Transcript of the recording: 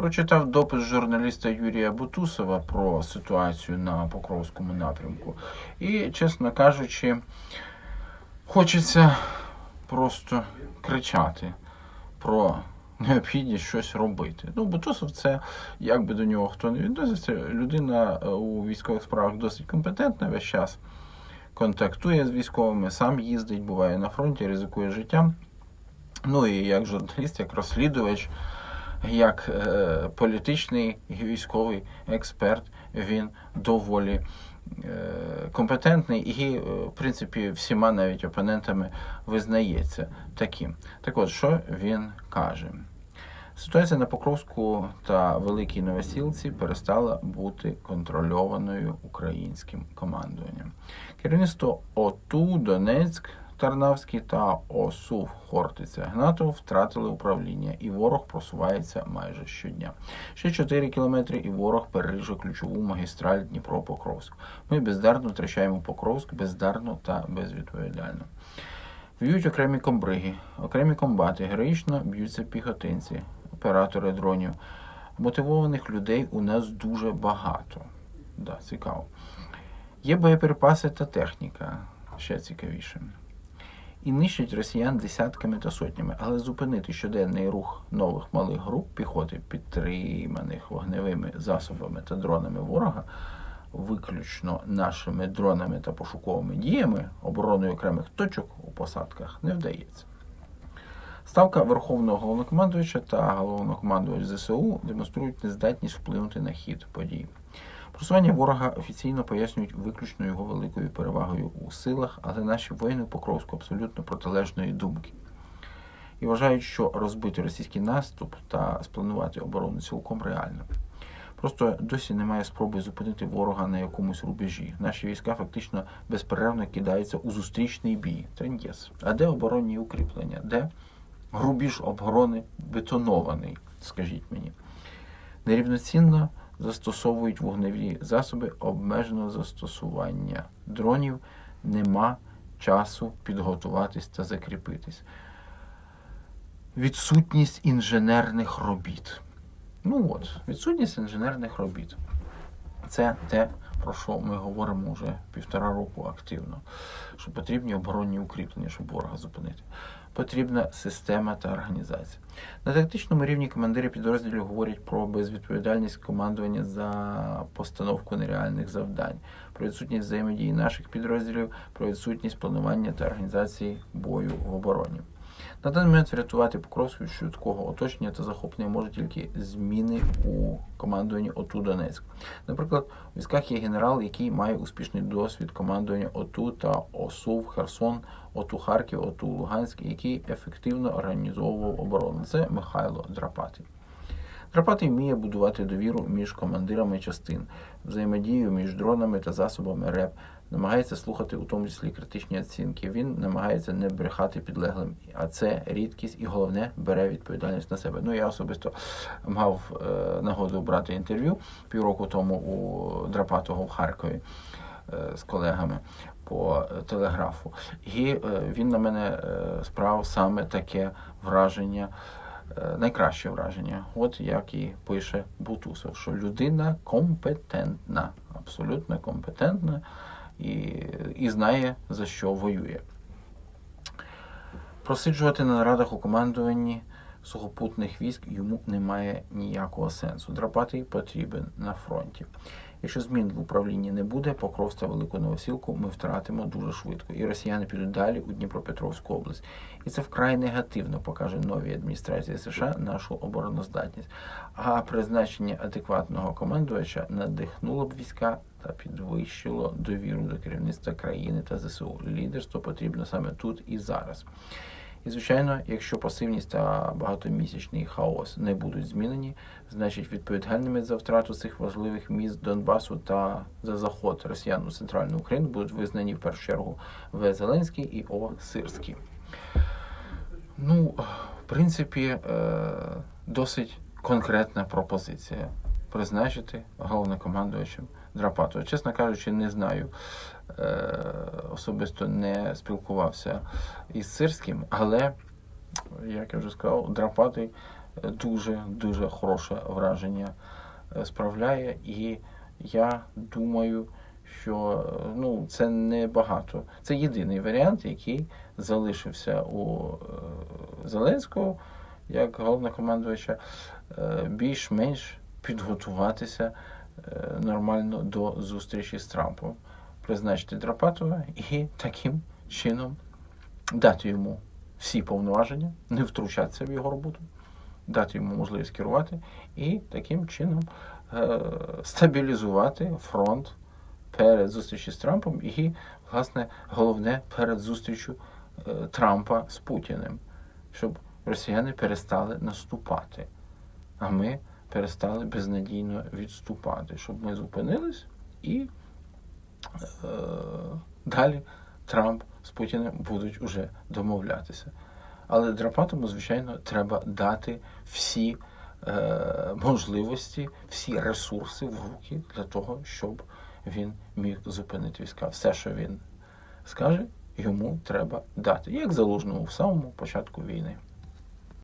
Прочитав допис журналіста Юрія Бутусова про ситуацію на Покровському напрямку. І, чесно кажучи, хочеться просто кричати про необхідність щось робити. Ну, Бутусов це, як би до нього хто не відноситься, людина е, у військових справах досить компетентна весь час. Контактує з військовими, сам їздить, буває на фронті, ризикує життям. Ну і як журналіст, як розслідувач, як е, політичний і військовий експерт, він доволі е, компетентний і, е, в принципі, всіма навіть опонентами визнається таким. Так от, що він каже? Ситуація на Покровську та Великій Новосілці перестала бути контрольованою українським командуванням. Керівництво ОТУ, Донецьк, Тарнавський та ОСУ Хортиця Гнатов втратили управління, і ворог просувається майже щодня. Ще 4 кілометри, і ворог переріже ключову магістраль Дніпро-Покровськ. Ми бездарно втрачаємо Покровськ, бездарно та безвідповідально. Б'ють окремі комбриги, окремі комбати, героїчно б'ються піхотинці, оператори дронів. Мотивованих людей у нас дуже багато. Да, цікаво. Є боєприпаси та техніка, ще цікавіше. І нищать росіян десятками та сотнями, але зупинити щоденний рух нових малих груп піхоти, підтриманих вогневими засобами та дронами ворога, виключно нашими дронами та пошуковими діями, обороною окремих точок у посадках не вдається. Ставка Верховного головнокомандувача та головнокомандувач ЗСУ демонструють нездатність вплинути на хід подій. Просування ворога офіційно пояснюють виключно його великою перевагою у силах, але наші воїни Покровську абсолютно протилежної думки. І вважають, що розбити російський наступ та спланувати оборону цілком реально. Просто досі немає спроби зупинити ворога на якомусь рубежі. Наші війська фактично безперервно кидаються у зустрічний бій. Трендєс. А де оборонні укріплення? Де рубіж оборони бетонований, скажіть мені. Нерівноцінно застосовують вогневі засоби обмеженого застосування. Дронів нема часу підготуватись та закріпитись. Відсутність інженерних робіт. Ну от, відсутність інженерних робіт. Це те, про що ми говоримо вже півтора року активно. Що потрібні оборонні укріплення, щоб ворога зупинити. Потрібна система та організація. На тактичному рівні командири підрозділів говорять про безвідповідальність командування за постановку нереальних завдань, про відсутність взаємодії наших підрозділів, про відсутність планування та організації бою в обороні. На даний момент врятувати Покровську від швидкого оточення та захоплення може тільки зміни у командуванні ОТУ Донецьк. Наприклад, у військах є генерал, який має успішний досвід командування ОТУ та ОСУ в Херсон, ОТУ Харків, ОТУ Луганськ, який ефективно організовував оборону. Це Михайло Драпатий. Драпатий вміє будувати довіру між командирами частин, взаємодію між дронами та засобами РЕП, намагається слухати у тому числі критичні оцінки. Він намагається не брехати підлеглим, а це рідкість і головне бере відповідальність на себе. Ну я особисто мав е, нагоду брати інтерв'ю півроку тому у Драпатого в Харкові е, з колегами по телеграфу. І е, він на мене е, справив саме таке враження. Е, Найкраще враження, от як і пише Бутусов, що людина компетентна, абсолютно компетентна і, і знає за що воює. Просиджувати на нарадах у командуванні сухопутних військ йому немає ніякого сенсу. Драпатий потрібен на фронті. Якщо змін в управлінні не буде, Покров та Велику Новосілку ми втратимо дуже швидко, і росіяни підуть далі у Дніпропетровську область. І це вкрай негативно покаже новій адміністрації США нашу обороноздатність. А призначення адекватного командувача надихнуло б війська та підвищило довіру до керівництва країни та ЗСУ. Лідерство потрібно саме тут і зараз. І, звичайно, якщо пасивність та багатомісячний хаос не будуть змінені, значить відповідальними за втрату цих важливих міст Донбасу та за заход росіян у центральну Україну будуть визнані в першу чергу В. Зеленський і О. Сирський. Ну, в принципі, е, досить конкретна пропозиція призначити головнокомандувачем Драпатова. Чесно кажучи, не знаю. Особисто не спілкувався із Сирським, але, як я вже сказав, Драпатий е, дуже дуже хороше враження е, справляє. І я думаю, що е, ну, це не багато. Це єдиний варіант, який залишився у е, Зеленського як головнокомандувача, більш-менш підготуватися нормально до зустрічі з Трампом, призначити Драпатова і таким чином дати йому всі повноваження, не втручатися в його роботу, дати йому можливість керувати і таким чином е, стабілізувати фронт перед зустрічю з Трампом і, власне, головне перед зустрічю е, Трампа з Путіним, щоб росіяни перестали наступати, а ми перестали безнадійно відступати, щоб ми зупинились і далі Трамп з Путіним будуть уже домовлятися. Але Драпатому, звичайно, треба дати всі е, можливості, всі ресурси в руки для того, щоб він міг зупинити війська. Все, що він скаже, йому треба дати, як залужному в самому початку війни.